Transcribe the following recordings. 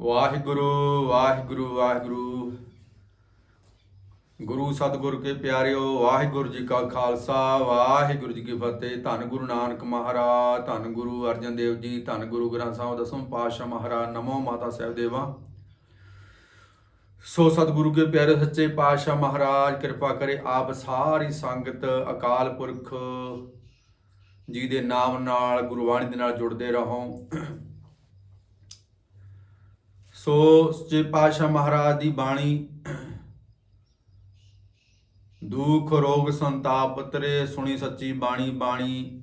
ਵਾਹਿਗੁਰੂ ਵਾਹਿਗੁਰੂ ਵਾਹਿਗੁਰੂ। ਗੁਰੂ ਸਤਿਗੁਰ ਕੇ ਪਿਆਰਿਓ, ਵਾਹਿਗੁਰੂ ਜੀ ਕਾ ਖਾਲਸਾ, ਵਾਹਿਗੁਰੂ ਜੀ ਕੀ ਫਤਿਹ। ਧੰਨ ਗੁਰੂ ਨਾਨਕ ਮਹਾਰਾਜ, ਧੰਨ ਗੁਰੂ ਅਰਜਨ ਦੇਵ ਜੀ, ਧੰਨ ਗੁਰੂ ਗ੍ਰੰਥ ਸਾਹਿਬ ਦਸਮ ਪਾਤਸ਼ਾਹ ਮਹਾਰਾਜ, ਨਮੋ ਮਾਤਾ ਸਾਹਿਬ ਦੇਵਾ ਸੋ ਸਤਿਗੁਰੂ ਕੇ ਪਿਆਰੇ ਸੱਚੇ ਪਾਤਸ਼ਾਹ ਮਹਾਰਾਜ, ਕਿਰਪਾ ਕਰੇ ਆਪ ਸਾਰੀ ਸੰਗਤ ਅਕਾਲ ਪੁਰਖ ਜੀ ਦੇ ਨਾਮ ਨਾਲ, ਗੁਰਬਾਣੀ ਦੇ ਨਾਲ ਜੁੜਦੇ ਰਹੋ। ਸੋ ਸੱਚੇ ਪਾਤਸ਼ਾਹ ਮਹਾਰਾਜ ਦੀ ਬਾਣੀ, ਦੁੱਖ, ਰੋਗ, ਸੰਤਾਪ ਤਰੇ ਸੁਣੀ ਸੱਚੀ ਬਾਣੀ ਬਾਣੀ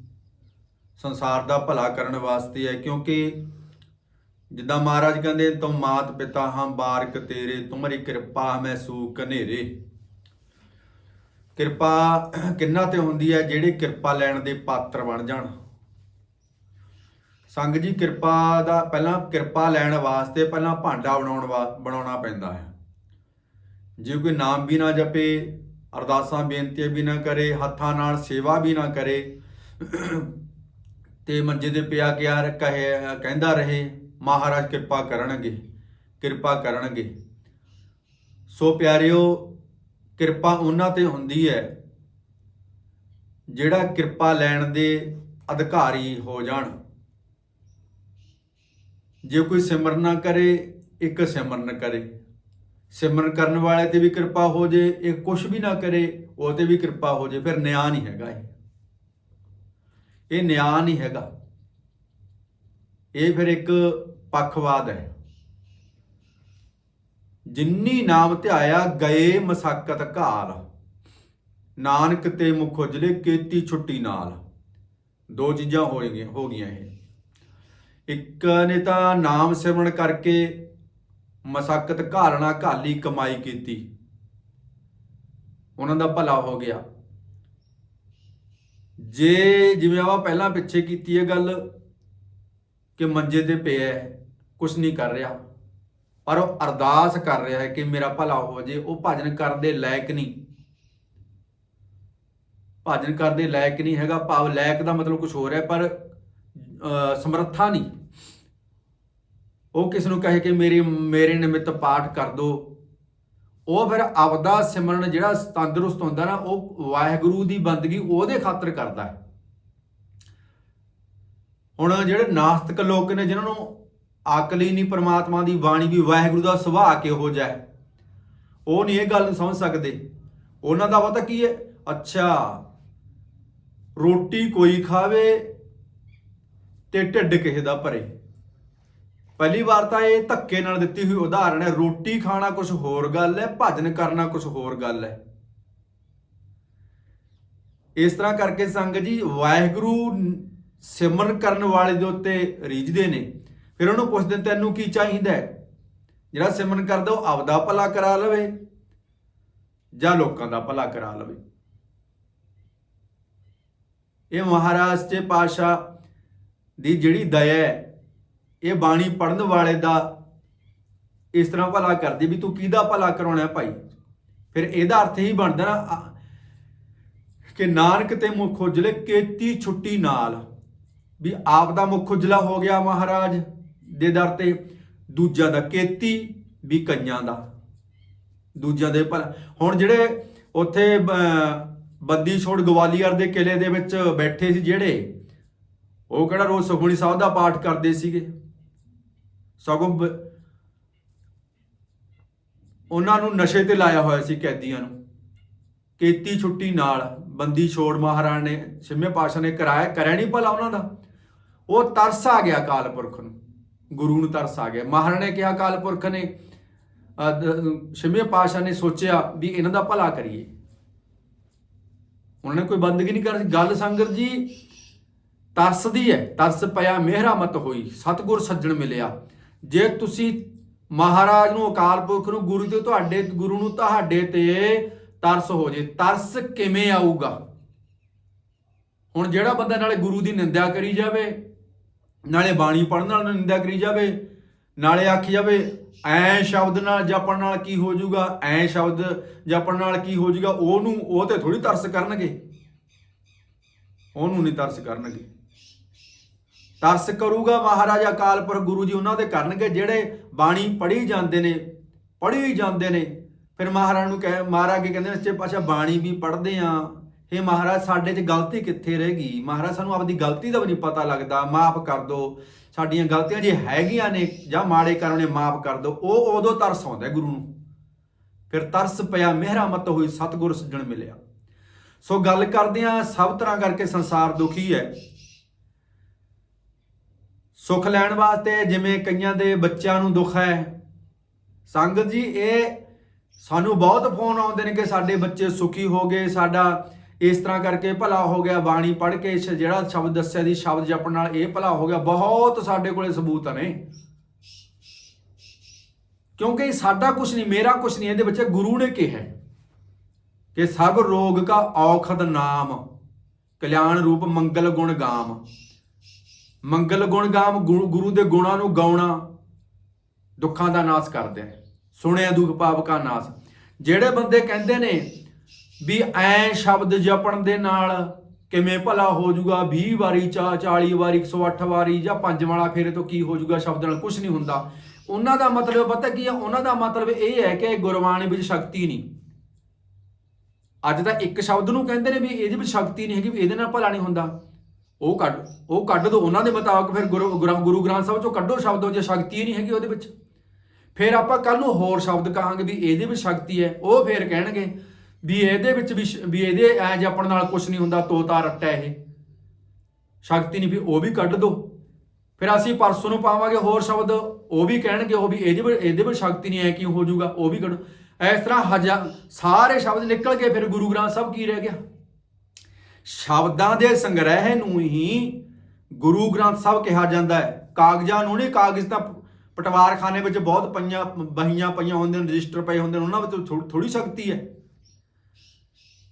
ਸੰਸਾਰ ਦਾ ਭਲਾ ਕਰਨ ਵਾਸਤੇ ਹੈ, ਕਿਉਂਕਿ ਜਿੱਦਾਂ ਮਹਾਰਾਜ ਕਹਿੰਦੇ ਤੁਮ ਮਾਤ ਪਿਤਾ ਹਾਂ, ਬਾਰਕ ਤੇਰੇ, ਤੁਮਰੀ ਕਿਰਪਾ ਮੈਂ ਸੂਖ ਕਨੇਰੇ ਕਿਰਪਾ ਕਿੰਨਾ ਤੇ ਹੁੰਦੀ ਹੈ, ਜਿਹੜੇ ਕਿਰਪਾ ਲੈਣ ਦੇ ਪਾਤਰ ਬਣ ਜਾਣ। ਸੰਗ ਜੀ ਕਿਰਪਾ ਦਾ ਪਹਿਲਾਂ ਕਿਰਪਾ ਲੈਣ ਵਾਸਤੇ ਪਹਿਲਾਂ ਭਾਂਡਾ ਬਣਾਉਣ ਵਾ ਬਣਾਉਣਾ ਪੈਂਦਾ ਹੈ। ਜੇ ਕੋਈ ਨਾਮ ਵੀ ਨਾ ਜਪੇ, ਅਰਦਾਸਾਂ ਬੇਨਤੀਆਂ ਵੀ ਨਾ ਕਰੇ, ਹੱਥਾਂ ਨਾਲ ਸੇਵਾ ਵੀ ਨਾ ਕਰੇ, ਤੇ ਮੰਜੇ ਦੇ ਪਿਆ ਗਿਆ ਕਹੇ, ਕਹਿੰਦਾ ਰਹੇ, ਮਹਾਰਾਜ ਕਿਰਪਾ ਕਰਨਗੇ ਕਿਰਪਾ ਕਰਨਗੇ। ਸੋ ਪਿਆਰਿਓ, ਕਿਰਪਾ ਉਹਨਾਂ ਤੇ ਹੁੰਦੀ ਹੈ, ਜਿਹੜਾ ਕਿਰਪਾ ਲੈਣ ਦੇ ਅਧਿਕਾਰੀ ਹੋ ਜਾਣ। ਜੇ ਕੋਈ ਸਿਮਰਨ ਨਾ ਕਰੇ, ਇੱਕ ਸਿਮਰਨ ਕਰੇ। ਸਿਮਰਨ ਕਰਨ ਵਾਲੇ ਤੇ ਵੀ ਕਿਰਪਾ ਹੋ ਜੇ, ਇਹ ਕੁਝ ਵੀ ਨਾ ਕਰੇ, ਉਹ ਤੇ ਵੀ ਕਿਰਪਾ ਹੋ ਜੇ। ਫਿਰ ਨਿਆਂ ਨਹੀਂ ਹੈਗਾ ਇਹ। ਇਹ ਨਿਆਂ ਨਹੀਂ ਹੈਗਾ। ਇਹ ਫਿਰ ਇੱਕ ਪੱਖਵਾਦ ਹੈ। ਜਿੰਨੀ ਨਾਮ ਧਿਆਇਆ ਗਏ ਮਸਕਤ ਘਾਲ ਨਾਨਕ ਤੇ ਮੁਖ ਉਜਲੇ, ਕੀਤੀ ਛੁੱਟੀ ਨਾਲ। ਦੋ ਚੀਜ਼ਾਂ ਹੋ ਗਈਆਂ ਹੋ ਗਈਆਂ ਇਹ। ਇੱਕ ਨੇ ਤਾਂ ਨਾਮ ਸਿਮਰਨ ਕਰਕੇ ਮਸਕਤ ਘਾਲਣਾ ਘਾਲੀ ਕਮਾਈ ਕੀਤੀ। ਉਹਨਾਂ ਦਾ ਭਲਾ ਹੋ ਗਿਆ। ਜੇ ਜਿਵੇਂ ਆਪਾਂ ਪਹਿਲਾਂ ਪਿੱਛੇ ਕੀਤੀ ਹੈ ਗੱਲ ਕਿ ਮੰਜੇ ਤੇ ਪਿਆ ਹੈ ਕੁਝ ਨਹੀਂ ਕਰ ਰਿਹਾ। ਪਰ ਉਹ ਅਰਦਾਸ ਕਰ ਰਿਹਾ ਹੈ ਕਿ ਮੇਰਾ ਭਲਾ ਹੋ ਜੇ, ਉਹ ਭਜਨ ਕਰਦੇ ਲਾਇਕ ਨਹੀਂ। ਭਜਨ ਕਰਦੇ ਲਾਇਕ ਨਹੀਂ ਹੈਗਾ, ਭਾਵ ਲਾਇਕ ਦਾ ਮਤਲਬ ਕੁਝ ਹੋਰ ਹੈ, ਪਰ ਸਮਰੱਥਾ ਨਹੀਂ। ਉਹ ਕਿਸ ਨੂੰ ਕਹੇ ਕਿ ਮੇਰੇ ਮੇਰੇ ਨਿਮਿਤ ਪਾਠ ਕਰ ਦੋ। ਉਹ ਫਿਰ ਆਪਦਾ ਸਿਮਰਨ ਜਿਹੜਾ ਤੰਦਰੁਸਤ ਹੁੰਦਾ ਨਾ, ਉਹ ਵਾਹਿਗੁਰੂ ਦੀ ਬੰਦਗੀ ਉਹਦੇ ਖਾਤਰ ਕਰਦਾ ਹੈ। ਹੁਣ ਜਿਹੜੇ ਨਾਸਤਿਕ ਲੋਕ ਨੇ, ਜਿਨ੍ਹਾਂ ਨੂੰ ਅਕਲ ਹੀ ਨਹੀਂ ਪਰਮਾਤਮਾ ਦੀ ਬਾਣੀ ਵੀ ਵਾਹਿਗੁਰੂ ਦਾ ਸੁਭਾਅ ਕਿਹੋ ਜਿਹਾ ਹੈ, ਉਹ ਨਹੀਂ ਇਹ ਗੱਲ ਨੂੰ ਸਮਝ ਸਕਦੇ। ਉਹਨਾਂ ਦਾ ਪਤਾ ਕੀ ਹੈ? ਅੱਛਾ, ਰੋਟੀ ਕੋਈ ਖਾਵੇ ਤੇ ਢਿੱਡ ਕਿਸੇ ਦਾ ਭਰੇ। ਪਹਿਲੀ ਵਾਰ ਤਾਂ ਇਹ ਧੱਕੇ ਨਾਲ ਦਿੱਤੀ ਹੋਈ ਉਦਾਹਰਣ ਹੈ, ਰੋਟੀ ਖਾਣਾ ਕੁਝ ਹੋਰ ਗੱਲ ਹੈ, ਭਜਨ ਕਰਨਾ ਕੁਝ ਹੋਰ ਗੱਲ ਹੈ। ਇਸ ਤਰ੍ਹਾਂ ਕਰਕੇ ਸੰਗ ਜੀ ਵਾਹਿਗੁਰੂ ਸਿਮਰਨ ਕਰਨ ਵਾਲੇ ਦੇ ਉੱਤੇ ਰੀਝਦੇ ਨੇ। ਫਿਰ ਉਹਨੂੰ ਪੁੱਛਦੇ ਤੈਨੂੰ ਕੀ ਚਾਹੀਦਾ ਹੈ? ਜਿਹੜਾ ਸਿਮਰਨ ਕਰਦਾ, ਉਹ ਆਪਦਾ ਭਲਾ ਕਰਾ ਲਵੇ ਜਾਂ ਲੋਕਾਂ ਦਾ ਭਲਾ ਕਰਾ ਲਵੇ? ਇਹ ਮਹਾਰਾਜ ਤੇ ਪਾਸ਼ਾ ਦੀ ਜਿਹੜੀ ਦਇਆ ਹੈ, ਇਹ ਬਾਣੀ ਪੜਨ ਵਾਲੇ ਦਾ ਇਸ ਤਰ੍ਹਾਂ ਭਲਾ ਕਰਦੀ ਵੀ ਤੂੰ ਕਿਹਦਾ ਭਲਾ ਕਰਾਉਣਾ ਭਾਈ? ਫਿਰ ਇਹਦਾ ਅਰਥ ਹੀ ਬਣਦਾ ਨਾ ਕਿ ਨਾਨਕ ਤੇ ਮੁਖ ਉਜਲੇ, ਕੀਤੀ ਛੁੱਟੀ ਨਾਲ। ਵੀ ਆਪ ਦਾ ਮੁਖ ਉਜਲਾ ਹੋ ਗਿਆ ਮਹਾਰਾਜ, ਦੇ ਦਰ ਤੇ ਦੂਜਿਆਂ ਦਾ ਕੀਤੀ, ਵੀ ਕਈਆਂ ਦਾ। ਦੂਜਿਆਂ ਦੇ ਭਲਾ। ਹੁਣ ਜਿਹੜੇ ਉੱਥੇ ਬ- ਬੰਦੀ ਛੋੜ ਗਵਾਲੀਅਰ ਦੇ ਕਿਲੇ ਦੇ ਵਿੱਚ ਬੈਠੇ ਸੀ ਜਿਹੜੇ ਉਹ ਕਿਹੜਾ ਰੋਜ਼ ਸੁਖਮਨੀ ਸਾਹਿਬ ਦਾ ਪਾਠ ਕਰਦੇ ਸੀਗੇ? ਸਗੋਂ ਉਹਨਾਂ ਨੂੰ ਨਸ਼ੇ ਤੇ ਲਾਇਆ ਹੋਇਆ ਸੀ ਕੈਦੀਆਂ ਨੂੰ। ਕੀਤੀ ਛੁੱਟੀ ਨਾਲ ਬੰਦੀ ਛੋੜ ਮਹਾਰਾਜ ਨੇ ਛਿੰਮੇ ਪਾਸ਼ਾ ਨੇ ਕਰਾਇਆ ਕਰਿਆ ਨਹੀਂ ਭਲਾ ਉਹਨਾਂ ਦਾ? ਉਹ ਤਰਸ ਆ ਗਿਆ ਅਕਾਲ ਪੁਰਖ ਨੂੰ। ਗੁਰੂ ਨੂੰ ਤਰਸ ਆ ਗਿਆ। ਮਹਾਰਾਜ ਨੇ ਕਿਹਾ ਅਕਾਲ ਪੁਰਖ ਨੇ ਅਹ, ਦ- ਛਿੰਮੇ ਪਾਸ਼ਾ ਨੇ ਸੋਚਿਆ ਵੀ ਇਹਨਾਂ ਦਾ ਭਲਾ ਕਰੀਏ। ਉਹਨਾਂ ਨੇ ਕੋਈ ਬੰਦਗੀ ਨਹੀਂ ਕਰ ਗੱਲ ਸੰਗਤ ਜੀ ਤਰਸ ਦੀ ਹੈ, ਤਰਸ ਪਿਆ, ਮਿਹਰਾ ਮਤ ਹੋਈ, ਸਤਗੁਰ ਸੱਜਣ ਮਿਲਿਆ। ਜੇ ਤੁਸੀਂ ਮਹਾਰਾਜ ਨੂੰ, ਅਕਾਲ ਪੁਰਖ ਨੂੰ, ਗੁਰੂ ਤੇ, ਤੁਹਾਡੇ, ਗੁਰੂ ਨੂੰ, ਤੁਹਾਡੇ ਤੇ ਤਰਸ ਹੋ ਜੇ, ਤਰਸ ਕਿਵੇਂ ਆਊਗਾ? ਹੁਣ ਜਿਹੜਾ ਬੰਦਾ ਨਾਲੇ ਗੁਰੂ ਦੀ ਨਿੰਦਿਆ ਕਰੀ ਜਾਵੇ, ਨਾਲੇ ਬਾਣੀ ਪੜਨ ਨਾਲ ਨਿੰਦਿਆ ਕਰੀ ਜਾਵੇ, ਨਾਲੇ ਆਖੀ ਜਾਵੇ, ਐ ਸ਼ਬਦ ਨਾਲ ਜਪਣ ਨਾਲ ਕੀ ਹੋ ਜਾਊਗਾ, ਐ ਸ਼ਬਦ ਜਪਣ ਨਾਲ ਕੀ ਹੋ ਜਾਊਗਾ, ਉਹਨੂੰ, ਉਹ ਤੇ ਥੋੜੀ ਤਰਸ ਕਰਨਗੇ। ਉਹਨੂੰ ਨਹੀਂ ਤਰਸ ਕਰਨਗੇ। ਤਰਸ ਕਰੂਗਾ ਮਹਾਰਾਜਾ ਅਕਾਲਪੁਰਖ ਗੁਰੂ ਜੀ ਉਹਨਾਂ ਦੇ ਕਰਨਗੇ, ਜਿਹੜੇ ਬਾਣੀ ਪੜ੍ਹੀ ਜਾਂਦੇ ਨੇ, ਪੜ੍ਹੀ ਜਾਂਦੇ ਨੇ। ਫਿਰ ਮਹਾਰਾਜ ਨੂੰ ਕਹੇ, ਮਹਾਰਾਜ ਕੀ ਕਹਿੰਦੇ ਨੇ ਸੱਚੇ ਪਾਤਸ਼ਾਹ ਬਾਣੀ ਵੀ ਪੜ੍ਹਦੇ ਆ। ਇਹ ਮਹਾਰਾਜ, ਸਾਡੇ 'ਚ ਗਲਤੀ ਕਿੱਥੇ ਰਹਿ ਗਈ? ਮਹਾਰਾਜ, ਸਾਨੂੰ ਆਪਦੀ ਗਲਤੀ ਦਾ ਵੀ ਨਹੀਂ ਪਤਾ ਲੱਗਦਾ। ਮਾਫ ਕਰ ਦਿਓ ਸਾਡੀਆਂ ਗਲਤੀਆਂ ਜੇ ਹੈਗੀਆਂ ਨੇ ਜਾਂ ਮਾੜੇ ਕਰਮ ਨੇ, ਮਾਫ ਕਰ ਦਿਓ ਉਹ ਉਦੋਂ ਤਰਸ ਆਉਂਦਾ ਗੁਰੂ ਨੂੰ। ਫਿਰ ਤਰਸ ਪਿਆ ਮਿਹਰਾ ਮਤ ਹੋਈ, ਸਤਿਗੁਰ ਸੱਜਣ ਮਿਲਿਆ। ਸੋ ਗੱਲ ਕਰਦੇ ਆ, ਸਭ ਤਰ੍ਹਾਂ ਕਰਕੇ ਸੰਸਾਰ ਦੁਖੀ ਹੈ। ਸੁੱਖ ਲੈਣ ਵਾਸਤੇ ਜਿਵੇਂ ਕਈਆਂ ਦੇ ਬੱਚਿਆਂ ਨੂੰ ਦੁੱਖ ਹੈ। ਸੰਗਤ ਜੀ, ਇਹ ਸਾਨੂੰ ਬਹੁਤ ਫੋਨ ਆਉਂਦੇ ਨੇ ਕਿ ਸਾਡੇ ਬੱਚੇ ਸੁਖੀ ਹੋ ਗਏ, ਸਾਡਾ ਇਸ ਤਰ੍ਹਾਂ ਕਰਕੇ ਭਲਾ ਹੋ ਗਿਆ, ਬਾਣੀ ਪੜ੍ਹ ਕੇ ਜਿਹੜਾ ਸ਼ਬਦ ਦੱਸਿਆ ਦੀ ਸ਼ਬਦ ਜਪਣ ਨਾਲ ਇਹ ਭਲਾ ਹੋ ਗਿਆ। ਬਹੁਤ ਸਾਡੇ ਕੋਲੇ ਸਬੂਤ ਨੇ। ਕਿਉਂਕਿ ਸਾਡਾ ਕੁਝ ਨਹੀਂ, ਮੇਰਾ ਕੁਝ ਨਹੀਂ, ਇਹਦੇ ਵਿੱਚ ਗੁਰੂ ਨੇ ਕਿਹਾ ਕਿ ਸਭ ਰੋਗ ਕਾ ਔਖਦ ਨਾਮ, ਕਲਿਆਣ ਰੂਪ ਮੰਗਲ ਗੁਣ ਗਾਮ। ਮੰਗਲ ਗੁਣ ਗਾਮ ਗੁਰੂ ਦੇ ਗੁਣਾਂ ਨੂੰ ਗਾਉਣਾ ਦੁੱਖਾਂ ਦਾ ਨਾਸ਼ ਕਰਦੇ ਹੈ ਸੁਣਿਆ ਦੁੱਖ ਪਾਪ ਕਾ ਨਾਸ਼। ਜਿਹੜੇ ਬੰਦੇ ਕਹਿੰਦੇ ਨੇ ਵੀ ਐ ਸ਼ਬਦ ਜਪਣ ਦੇ ਨਾਲ ਕਿਵੇਂ ਭਲਾ ਹੋ ਜਾਊਗਾ 20 ਵਾਰੀ ਚਾ 40 ਵਾਰੀ 108 ਵਾਰੀ ਜਾਂ ਪੰਜ ਵਾਲਾ ਫੇਰੇ ਤੋਂ ਕੀ ਹੋ ਜਾਊਗਾ ਸ਼ਬਦ ਨਾਲ ਕੁਝ ਨਹੀਂ ਹੁੰਦਾ। ਉਹਨਾਂ ਦਾ ਮਤਲਬ ਪਤਾ ਕੀ ਹੈ ਉਹਨਾਂ ਦਾ ਮਤਲਬ ਇਹ ਹੈ ਕਿ ਗੁਰਬਾਣੀ ਵਿੱਚ ਸ਼ਕਤੀ ਨਹੀਂ। ਅੱਜ ਤਾਂ ਇੱਕ ਸ਼ਬਦ ਨੂੰ ਕਹਿੰਦੇ ਨੇ ਵੀ ਇਹਦੇ ਵਿੱਚ ਸ਼ਕਤੀ ਨਹੀਂ ਹੈਗੀ, ਵੀ ਇਹਦੇ ਨਾਲ ਭਲਾ ਨਹੀਂ ਹੁੰਦਾ। ਉਹ ਕੱਢ ਉਹ ਕੱਢ ਦੋ, ਉਹਨਾਂ ਦੇ ਮੁਤਾਬਕ ਫਿਰ ਗੁਰੂ ਗੁਰੂ ਗੁਰੂ ਗ੍ਰੰਥ ਸਾਹਿਬ ਚੋਂ ਕੱਢੋ ਸ਼ਬਦ, ਜੇ ਸ਼ਕਤੀ ਨਹੀਂ ਹੈਗੀ ਉਹਦੇ ਵਿੱਚ। ਫਿਰ ਆਪਾਂ ਕੱਲ ਨੂੰ ਹੋਰ ਸ਼ਬਦ ਕਹਾਂਗੇ ਵੀ ਇਹਦੇ ਵਿੱਚ ਸ਼ਕਤੀ ਹੈ, ਉਹ ਫਿਰ ਕਹਿਣਗੇ ਵੀ ਇਹਦੇ ਵਿੱਚ ਵੀ ਵੀ ਇਹਦੇ ਐ ਜਪਣ ਨਾਲ ਕੁਝ ਨਹੀਂ ਹੁੰਦਾ, ਤੋਤਾ, ਰੱਟਾ ਇਹ। ਸ਼ਕਤੀ ਨਹੀਂ ਵੀ ਉਹ ਵੀ ਕੱਢ ਦੋ। ਫਿਰ ਅਸੀਂ ਪਰਸੋਂ ਨੂੰ ਪਾਵਾਂਗੇ ਹੋਰ ਸ਼ਬਦ, ਉਹ ਵੀ ਕਹਿਣਗੇ ਉਹ ਵੀ ਇਹਦੇ ਇਹਦੇ ਵਿੱਚ ਸ਼ਕਤੀ ਨਹੀਂ ਹੈ ਕਿਉਂ ਹੋ ਜਾਊਗਾ, ਉਹ ਵੀ ਕੱਢੋ। ਇਸ ਤਰ੍ਹਾਂ ਹਜ਼ਾਰ ਸਾਰੇ ਸ਼ਬਦ ਨਿਕਲ ਕੇ ਫਿਰ ਗੁਰੂ ਗ੍ਰੰਥ ਸਾਹਿਬ ਕੀ ਰਹਿ ਗਿਆ? ਸ਼ਬਦਾਂ ਦੇ ਸੰਗ੍ਰਹਿ ਨੂੰ ਹੀ ਗੁਰੂ ਗ੍ਰੰਥ ਸਾਹਿਬ ਕਿਹਾ ਜਾਂਦਾ ਹੈ। ਕਾਗਜ਼ਾਂ ਨੂੰ ਨਹੀਂ, ਕਾਗਜ਼ ਤਾਂ ਪਟਵਾਰਖਾਨੇ ਵਿੱਚ ਬਹੁਤ ਪਈਆਂ, ਬਹੀਆਂ ਪਈਆਂ ਹੁੰਦੀਆਂ ਨੇ ਰਜਿਸਟਰ ਪਏ ਹੁੰਦੇ ਨੇ, ਉਹਨਾਂ ਵਿੱਚ ਥੋੜੀ ਸ਼ਕਤੀ ਹੈ।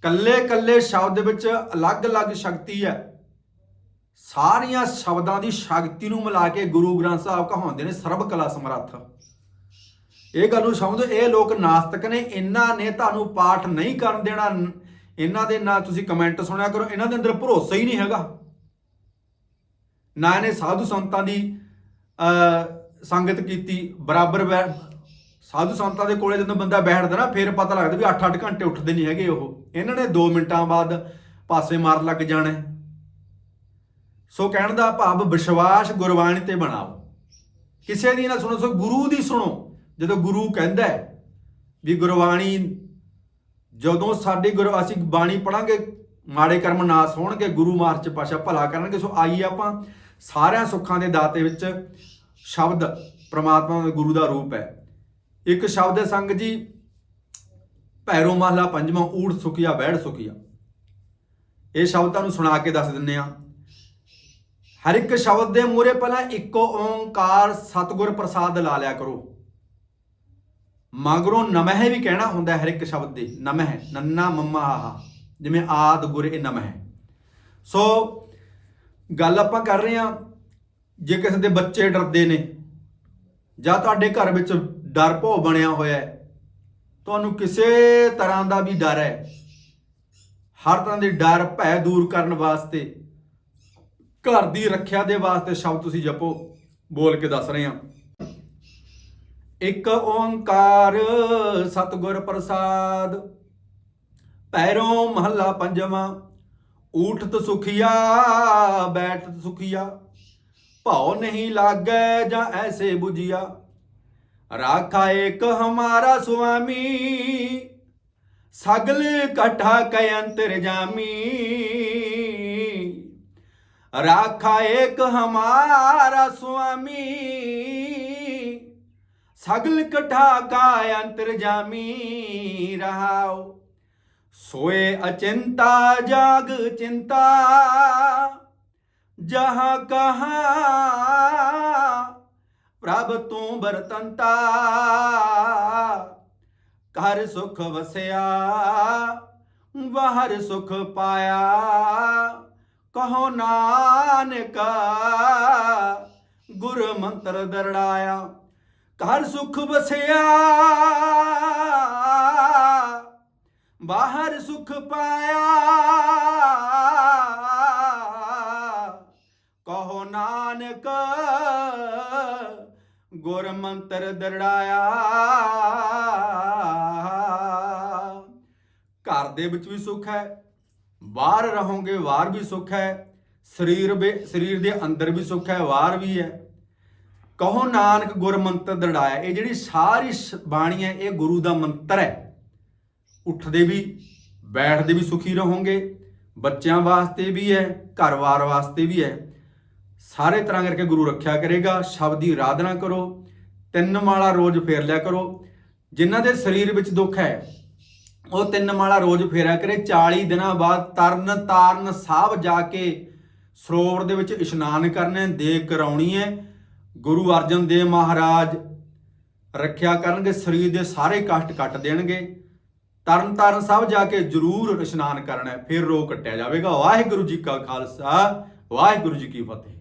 ਕੱਲੇ ਕੱਲੇ ਸ਼ਬਦ ਵਿੱਚ ਅਲੱਗ-ਅਲੱਗ ਸ਼ਕਤੀ ਹੈ। ਸਾਰੀਆਂ ਸ਼ਬਦਾਂ ਦੀ ਸ਼ਕਤੀ ਨੂੰ ਮਿਲਾ ਕੇ ਗੁਰੂ ਗ੍ਰੰਥ ਸਾਹਿਬ ਕਹਾਉਂਦੇ ਨੇ ਸਰਬ ਕਲਾ ਸਮਰੱਥ। ਇਹ ਗੱਲ ਨੂੰ ਸਮਝੋ, ਇਹ ਲੋਕ ਨਾਸਤਕ ਨੇ, ਇਹਨਾਂ ਨੇ ਤੁਹਾਨੂੰ ਪਾਠ ਨਹੀਂ ਕਰਨ ਦੇਣਾ ਇਹਨਾਂ ਦੇ ਨਾਲ ਤੁਸੀਂ ਕਮੈਂਟ ਸੁਣਿਆ ਕਰੋ, ਇਹਨਾਂ ਦੇ ਅੰਦਰ ਭਰੋਸਾ ਹੀ ਨਹੀਂ ਹੈਗਾ। ਨਾ ਇਹਨੇ ਸਾਧੂ ਸੰਤਾਂ ਦੀ ਸੰਗਤ ਕੀਤੀ, ਬਰਾਬਰ ਬੈ- ਸਾਧੂ ਸੰਤਾਂ ਦੇ ਕੋਲੇ ਜਦੋਂ ਬੰਦਾ ਬੈਠਦਾ ਨਾ, ਫਿਰ ਪਤਾ ਲੱਗਦਾ ਵੀ 8-8 ਘੰਟੇ ਉੱਠਦੇ ਨਹੀਂ ਹੈਗੇ ਉਹ। ਇਹਨਾਂ ਨੇ 2 ਮਿੰਟਾਂ ਬਾਅਦ ਪਾਸੇ ਮਾਰ ਲੱਗ ਜਾਣਾ ਸੋ ਕਹਿਣ ਦਾ ਭਾਵ, ਵਿਸ਼ਵਾਸ ਗੁਰਬਾਣੀ ਤੇ ਬਣਾਓ। ਕਿਸੇ ਦੀ ਨਾ ਸੁਣੋ, ਸੋ ਗੁਰੂ ਦੀ ਸੁਣੋ। ਜਦੋਂ ਗੁਰੂ ਕਹਿੰਦਾ ਵੀ ਗੁਰਬਾਣੀ ਜਦੋਂ ਸਾਡੀ ਗੁਰੂ ਅਸੀਂ ਬਾਣੀ ਪੜਾਂਗੇ, ਮਾੜੇ ਕਰਮ ਨਾਸ ਹੋਣਗੇ ਗੁਰੂ ਮਾਰਚ ਪਾਸ਼ਾ ਭਲਾ ਕਰਨਗੇ, ਸੋ ਆਈ ਆਪਾਂ ਸਾਰਿਆਂ ਸੁੱਖਾਂ ਦੇ ਦਾਤੇ ਵਿੱਚ ਸ਼ਬਦ ਪ੍ਰਮਾਤਮਾ ਦੇ ਗੁਰੂ ਦਾ ਰੂਪ ਹੈ। ਇੱਕ ਸ਼ਬਦ ਹੈ ਸੰਗ ਜੀ, ਭੈਰੋ ਮਹਲਾ ਪੰਜਵਾਂ ਊੜ ਸੁਖੀਆ ਬੈੜ ਸੁਖੀਆ। ਇਹ ਸ਼ਬਦ ਤੁਹਾਨੂੰ ਸੁਣਾ ਕੇ ਦੱਸ ਦਿੰਨੇ ਆ। ਹਰ ਇੱਕ ਸ਼ਬਦ ਦੇ ਮੂਹਰੇ ਪਹਿਲਾਂ ਇੱਕੋ ਓੰਕਾਰ ਸਤਿਗੁਰ ਪ੍ਰਸਾਦ ਲਾ ਲਿਆ ਕਰੋ। ਮਗਰੋਂ ਨਮਹਿ ਵੀ ਕਹਿਣਾ ਹੁੰਦਾ ਹਰ ਇੱਕ ਸ਼ਬਦ ਦੇ, ਨਮਹਿ, ਨੰਨਾ ਮੰਮਾ ਆਹਾ, ਜਿਵੇਂ ਆਦ ਗੁਰ ਇਹ ਨਮਹਿ। ਸੋ ਗੱਲ ਆਪਾਂ ਕਰ ਰਹੇ ਹਾਂ, ਜੇ ਕਿਸੇ ਦੇ ਬੱਚੇ ਡਰਦੇ ਨੇ, ਜਾਂ ਤੁਹਾਡੇ ਘਰ ਵਿੱਚ ਡਰ ਭੋ ਬਣਿਆ ਹੋਇਆ ਹੈ, ਤੁਹਾਨੂੰ ਕਿਸੇ ਤਰ੍ਹਾਂ ਦਾ ਵੀ ਡਰ ਹੈ, ਹਰ ਤਰ੍ਹਾਂ ਦੇ ਡਰ, ਭੈ ਦੂਰ ਕਰਨ ਵਾਸਤੇ, ਘਰ ਦੀ ਰੱਖਿਆ ਦੇ ਵਾਸਤੇ ਸ਼ਬਦ ਤੁਸੀਂ ਜਪੋ, ਬੋਲ ਕੇ ਦੱਸ ਰਹੇ ਹਾਂ। ਇਕ ਓੰਕਾਰ ਸਤਿਗੁਰ ਪ੍ਰਸਾਦ। ਪੈਰੋਂ ਮਹੱਲਾ ਪੰਜਵਾਂ, ਊਠਤ ਸੁਖੀਆ, ਬੈਠਤ ਸੁਖੀਆ। ਭਾਉ ਨਹੀਂ ਲਾਗੈ ਜਾਂ ਐਸੇ 부ਜੀਆ ਰਾਖਾ ਏਕ ਹਮਾਰਾ ਸੁਆਮੀ, ਸਗਲ ਕਠਾ ਕੈ ਅੰਤਰ ਜਾਮੀ। ਰਾਖਾ ਏਕ ਹਮਾਰਾ ਸੁਆਮੀ ਸਗਲ ਕਠਾ ਕਾ ਅੰਤਰ ਜਾਮੀ ਰਹਾਓ सोए अचिंता जाग चिंता जहां कहा प्रभ तू बरतंता कर सुख वसया बाहर सुख पाया कहो नानक गुर मंत्र दरड़ाया ਘਰ ਸੁਖ ਵਸਿਆ, ਬਾਹਰ ਸੁਖ ਪਾਇਆ। ਕਹੋ ਨਾਨਕ ਗੁਰ ਮੰਤਰ ਦਰੜਾਇਆ। ਘਰ ਦੇ ਵਿੱਚ ਵੀ ਸੁਖ ਹੈ, ਬਾਹਰ ਰਹੋਗੇ ਵਾਰ ਵੀ ਸੁਖ ਹੈ, ਸਰੀਰ ਵੀ ਸਰੀਰ ਦੇ ਅੰਦਰ ਵੀ ਸੁਖ ਹੈ ਬਾਹਰ ਵੀ ਹੈ। ਕਹੋ ਨਾਨਕ ਗੁਰ ਮੰਤਰ ਦੜਾਇਆ ਇਹ ਜਿਹੜੀ ਸਾਰੀ ਸ- ਬਾਣੀ ਹੈ, ਇਹ ਗੁਰੂ ਦਾ ਮੰਤਰ ਹੈ। ਉੱਠਦੇ ਵੀ, ਬੈਠਦੇ ਵੀ ਸੁਖੀ ਰਹੋਗੇ। ਬੱਚਿਆਂ ਵਾਸਤੇ ਵੀ ਹੈ ਘਰ-ਬਾਰ ਵਾਸਤੇ ਵੀ ਹੈ। ਸਾਰੇ ਤਰ੍ਹਾਂ ਕਰਕੇ ਗੁਰੂ ਰੱਖਿਆ ਕਰੇਗਾ। ਸ਼ਬਦ ਦੀ ਆਰਾਧਨਾ ਕਰੋ। ਤਿੰਨ ਮਾਲਾ ਰੋਜ਼ ਫੇਰ ਲਿਆ ਕਰੋ। ਜਿਨ੍ਹਾਂ ਦੇ ਸਰੀਰ ਵਿੱਚ ਦੁੱਖ ਹੈ, ਉਹ ਤਿੰਨ ਮਾਲਾ ਰੋਜ਼ ਫੇਰਿਆ ਕਰੇ। 40 ਦਿਨਾਂ ਬਾਅਦ ਤਰਨ ਤਾਰਨ ਸਾਹਿਬ ਜਾ ਕੇ ਸਰੋਵਰ ਦੇ ਵਿੱਚ ਇਸ਼ਨਾਨ ਕਰਨਾ, ਦੇਗ ਕਰਾਉਣੀ ਹੈ। ਗੁਰੂ ਅਰਜਨ ਦੇਵ ਮਹਾਰਾਜ ਰੱਖਿਆ ਕਰਨਗੇ, ਸਰੀਰ ਦੇ ਸਾਰੇ ਕਸ਼ਟ ਕੱਟ ਦੇਣਗੇ। ਤਰਨ ਤਾਰਨ ਸਾਹਿਬ ਜਾ ਕੇ ਜ਼ਰੂਰ ਇਸ਼ਨਾਨ ਕਰਨਾ ਫਿਰ ਰੋਗ ਕੱਟਿਆ ਜਾਵੇਗਾ। ਵਾਹਿਗੁਰੂ ਜੀ ਕਾ ਖਾਲਸਾ, ਵਾਹਿਗੁਰੂ ਜੀ ਕੀ ਫਤਿਹ।